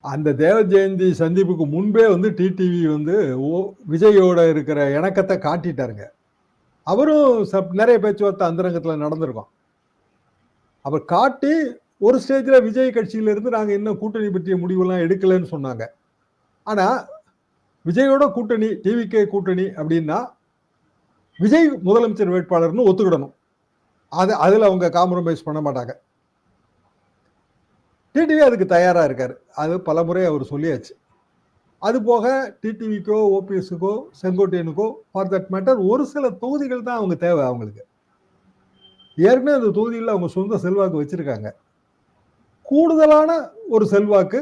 அந்த தேவ ஜெயந்தி சந்திப்புக்கு முன்பே வந்து டிடிவி வந்து ஓ விஜயோட இருக்கிற இணக்கத்தை காட்டிட்டாருங்க. அவரும் சப் நிறைய பேச்சுவார்த்தை அந்தரங்கத்தில் நடந்திருக்கும். அவர் காட்டி ஒரு ஸ்டேஜ்ல விஜய் கட்சியிலேருந்து நாங்கள் இன்னும் கூட்டணி பற்றிய முடிவெல்லாம் எடுக்கலைன்னு சொன்னாங்க. ஆனால் விஜயோட கூட்டணி, டிவிகே கூட்டணி அப்படின்னா விஜய் முதலமைச்சர் வேட்பாளர்னு ஒத்துக்கிடணும். அது அதில் அவங்க காம்ப்ரமைஸ் பண்ண மாட்டாங்க. டிடிவி அதுக்கு தயாராக இருக்கார் அது பலமுறை அவர் சொல்லியாச்சு. அதுபோக டிடிவிக்கோ, ஓபிஎஸ்க்கோ செங்கோட்டையனுக்கோ ஃபார் தட் மேட்டர் ஒரு சில தொகுதிகள் தான் அவங்க தேவை அவங்களுக்கு. ஏற்கனவே அந்த தொகுதியில் அவங்க சொந்த செல்வாக்கு வச்சுருக்காங்க கூடுதலான ஒரு செல்வாக்கு,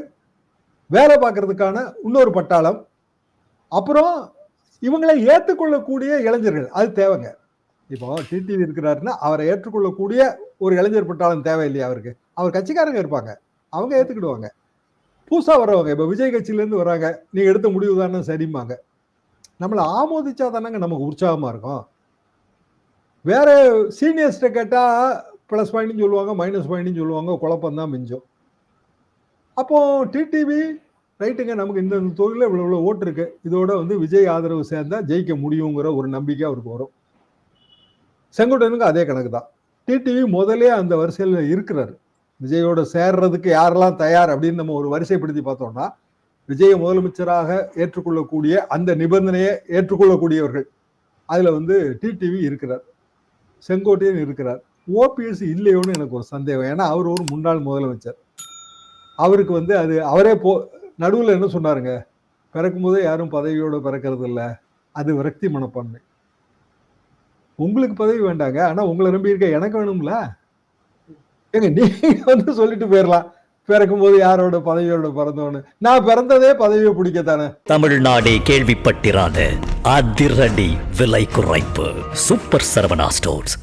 வேலை பார்க்கறதுக்கான இன்னொரு பட்டாளம், அப்புறம் இவங்களை ஏற்றுக்கொள்ளக்கூடிய இளைஞர்கள். அது தேவைங்க. இப்போ டிடிவி இருக்கிறாருன்னா, அவரை ஏற்றுக்கொள்ளக்கூடிய ஒரு இளைஞர் பட்டாளம் தேவை இல்லையா அவருக்கு? அவர் கட்சிக்காரங்க இருப்பாங்க. அவங்க ஏத்துக்கிடுவாங்க. புதுசா வர்றவங்க, இப்ப விஜய் கட்சியிலேருந்து வராங்க நீங்க எடுத்த முடிவு தானே சரிம்பாங்க. நம்மளை ஆமோதிச்சா தானங்க நமக்கு உற்சாகமா இருக்கும். வேற சீனியர்ஸ்ட்ட கேட்டா பிளஸ் பாயிண்ட்ன்னு சொல்லுவாங்க, மைனஸ் பாயிண்ட்ன்னு சொல்லுவாங்க. குழப்பம் தான் மிஞ்சும். அப்போ டிடிவி ரைட்டுங்க நமக்கு இந்த இந்த இவ்வளோ இவ்வளோ ஓட்டு இருக்கு. இதோட வந்து விஜய் ஆதரவு சேர்ந்தா ஜெயிக்க முடியுங்கிற ஒரு நம்பிக்கை அவருக்கு வரும். செங்கோட்டனுக்கு அதே கணக்கு தான். டிடிவி முதலே அந்த வரிசையில் இருக்கிறாரு. விஜயோட சேர்றதுக்கு யாரெல்லாம் தயார் அப்படின்னு நம்ம ஒரு வரிசைப்படுத்தி பார்த்தோம்னா, விஜய முதலமைச்சராக ஏற்றுக்கொள்ளக்கூடிய அந்த நிபந்தனையை ஏற்றுக்கொள்ளக்கூடியவர்கள். அதில் வந்து டிடிவி இருக்கிறார். செங்கோட்டையன் இருக்கிறார். ஓபிஎஸ் இல்லையோன்னு எனக்கு ஒரு சந்தேகம். ஏன்னா, அவர் ஒரு முன்னாள் முதலமைச்சர். அவருக்கு வந்து அது அவரே போ நடுவில் என்ன சொன்னாருங்க? பிறக்கும்போதே யாரும் பதவியோடு பிறக்கிறது இல்லை அது விரக்தி மனப்பான்மை. உங்களுக்கு பதவி வேண்டாங்க. ஆனால் உங்களை நம்பி இருக்க எனக்கு வேணும்ல. ஏங்க நீங்க வந்து சொல்லிட்டு போயிரலாம். பிறக்கும்போது யாரோட பதவியோட பிறந்தோன்னு. நான் பிறந்ததே பதவியை பிடிக்கத்தானே தமிழ்நாடே கேள்விப்பட்டிராத அதிரடி விலை குறைப்பு சூப்பர் சரவணா ஸ்டோர்ஸ்